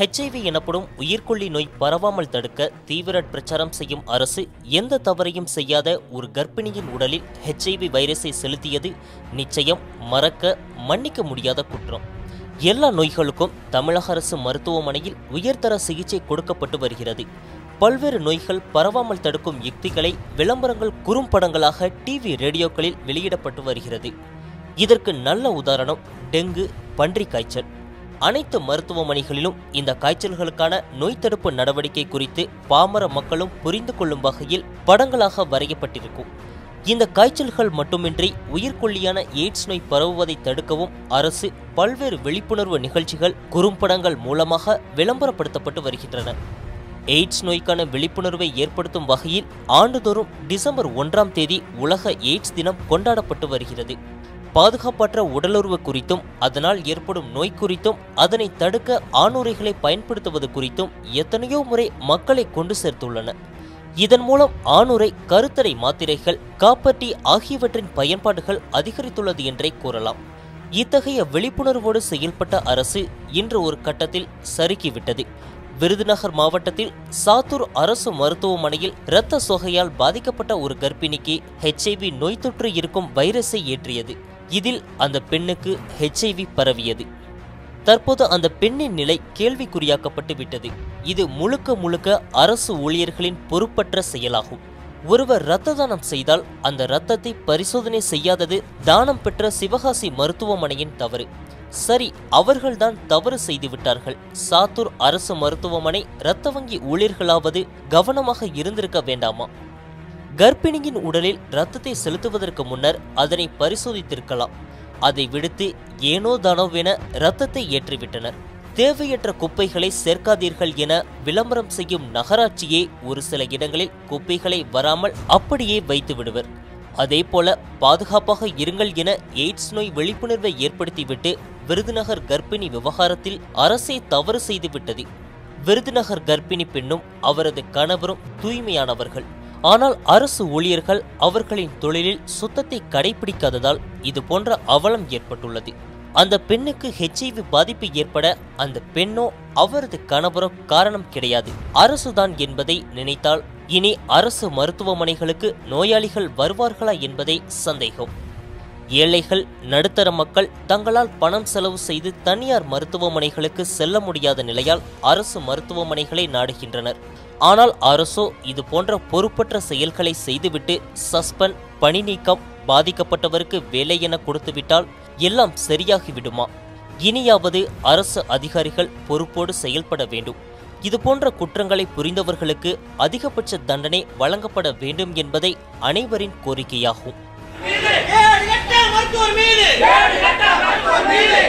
HIV எனப்படும் உயிர்கொல்லி நோய் பரவாமல் தடுக்க தீவிர பிரச்சாரம் செய்யும் அரசு எந்த தவறையும் செய்யாத ஒரு கர்ப்பிணியின் உடலில் ஹெச்ஐவி வைரஸை செலுத்தியது நிச்சயம் மறக்க மன்னிக்க முடியாத குற்றம். எல்லா நோய்களுக்கும் தமிழக அரசு மருத்துவமனையில் உயர்தர சிகிச்சை கொடுக்கப்பட்டு வருகிறது. பல்வேறு நோய்கள் பரவாமல் தடுக்கும் யுக்திகளை விளம்பரங்கள் குறும்படங்களாக டிவி ரேடியோக்களில் வெளியிடப்பட்டு வருகிறது. இதற்கு நல்ல உதாரணம் டெங்கு பன்றிக் காய்ச்சல் அனைத்து மருத்துவமனைகளிலும் இந்த காய்ச்சல்களுக்கான நோய் தடுப்பு நடவடிக்கை குறித்து பாமர மக்களும் புரிந்து கொள்ளும் வகையில் படங்களாக வரையப்பட்டிருக்கும். இந்த காய்ச்சல்கள் மட்டுமின்றி உயிர்கொல்லியான எய்ட்ஸ் நோய் பரவுவதை தடுக்கவும் அரசு பல்வேறு விழிப்புணர்வு நிகழ்ச்சிகள் குறும்படங்கள் மூலமாக விளம்பரப்படுத்தப்பட்டு வருகின்றன. எய்ட்ஸ் நோய்க்கான விழிப்புணர்வை ஏற்படுத்தும் வகையில் ஆண்டுதோறும் டிசம்பர் ஒன்றாம் தேதி உலக எய்ட்ஸ் தினம் கொண்டாடப்பட்டு வருகிறது. பாதுகாப்பற்ற உடலுறவு குறித்தும் அதனால் ஏற்படும் நோய் குறித்தும் அதனை தடுக்க ஆணுரைகளை பயன்படுத்துவது குறித்தும் எத்தனையோ முறை மக்களை கொண்டு சேர்த்துள்ளன. இதன் மூலம் ஆணுரை கருத்தடை மாத்திரைகள் காப்பட்டி ஆகியவற்றின் பயன்பாடுகள் அதிகரித்துள்ளது என்றே கூறலாம். இத்தகைய விழிப்புணர்வோடு செயல்பட்ட அரசு இன்று ஒரு கட்டத்தில் சறுக்கிவிட்டது. விருதுநகர் மாவட்டத்தில் சாத்தூர் அரசு மருத்துவமனையில் இரத்த சோகையால் பாதிக்கப்பட்ட ஒரு கர்ப்பிணிக்கு ஹெச்ஐவி நோய் தொற்று இருக்கும் வைரஸை ஏற்றியது. இதில் அந்த பெண்ணுக்கு ஹெச்ஐவி பரவியது. தற்போது அந்த பெண்ணின் நிலை கேள்விக்குறியாக்கப்பட்டு விட்டது. இது முழுக்க முழுக்க அரசு ஊழியர்களின் பொறுப்பற்ற செயலாகும். ஒருவர் இரத்த தானம் செய்தால் அந்த இரத்தத்தை பரிசோதனை செய்யாதது தானம் பெற்ற சிவகாசி மருத்துவமனையின் தவறு. சரி அவர்கள்தான் தவறு செய்துவிட்டார்கள். சாத்தூர் அரசு மருத்துவமனை இரத்த வங்கி ஊழியர்களாவது கவனமாக இருந்திருக்க வேண்டாமா? கர்ப்பிணியின் உடலில் இரத்தத்தை செலுத்துவதற்கு முன்னர் அதனை பரிசோதித்திருக்கலாம். அதை விடுத்து ஏனோ தானோவென இரத்தத்தை ஏற்றிவிட்டனர். தேவையற்ற குப்பைகளை சேர்க்காதீர்கள் என விளம்பரம் செய்யும் நகராட்சியே ஒரு சில இடங்களில் குப்பைகளை வராமல் அப்படியே வைத்து விடுவர். அதேபோல பாதுகாப்பாக இருங்கள் என எய்ட்ஸ் நோய் விழிப்புணர்வை ஏற்படுத்திவிட்டு விருதுநகர் கர்ப்பிணி விவகாரத்தில் அரசே தவறு செய்துவிட்டது. விருதுநகர் கர்ப்பிணி பெண்ணும் அவரது கணவரும் தூய்மையானவர்கள். ஆனால் அரசு ஊழியர்கள் அவர்களின் தொழிலில் சுத்தத்தை கடைபிடிக்காததால் இது போன்ற அவலம் ஏற்பட்டுள்ளது. அந்த பெண்ணுக்கு ஹெச்ஐவி பாதிப்பு ஏற்பட அந்த பெண்ணோ அவரது கணவரோ காரணம் கிடையாது. அரசுதான் என்பதை நினைத்தால் இனி அரசு மருத்துவமனைகளுக்கு நோயாளிகள் வருவார்களா என்பதே சந்தேகம். ஏழைகள் நடுத்தர மக்கள் தங்களால் பணம் செலவு செய்து தனியார் மருத்துவமனைகளுக்கு செல்ல முடியாத நிலையால் அரசு மருத்துவமனைகளை நாடுகின்றனர். ஆனால் அரசோ இது போன்ற பொறுப்பற்ற செயல்களை செய்துவிட்டு சஸ்பெண்ட் பணி நீக்கம் பாதிக்கப்பட்டவருக்கு வேலை என கொடுத்துவிட்டால் எல்லாம் சரியாகிவிடுமா? இனியாவது அரசு அதிகாரிகள் பொறுப்போடு செயல்பட வேண்டும். இதுபோன்ற குற்றங்களை புரிந்தவர்களுக்கு அதிகபட்ச தண்டனை வழங்கப்பட வேண்டும் என்பதை அனைவரின் கோரிக்கையாகும். மருத்துவர் மீது.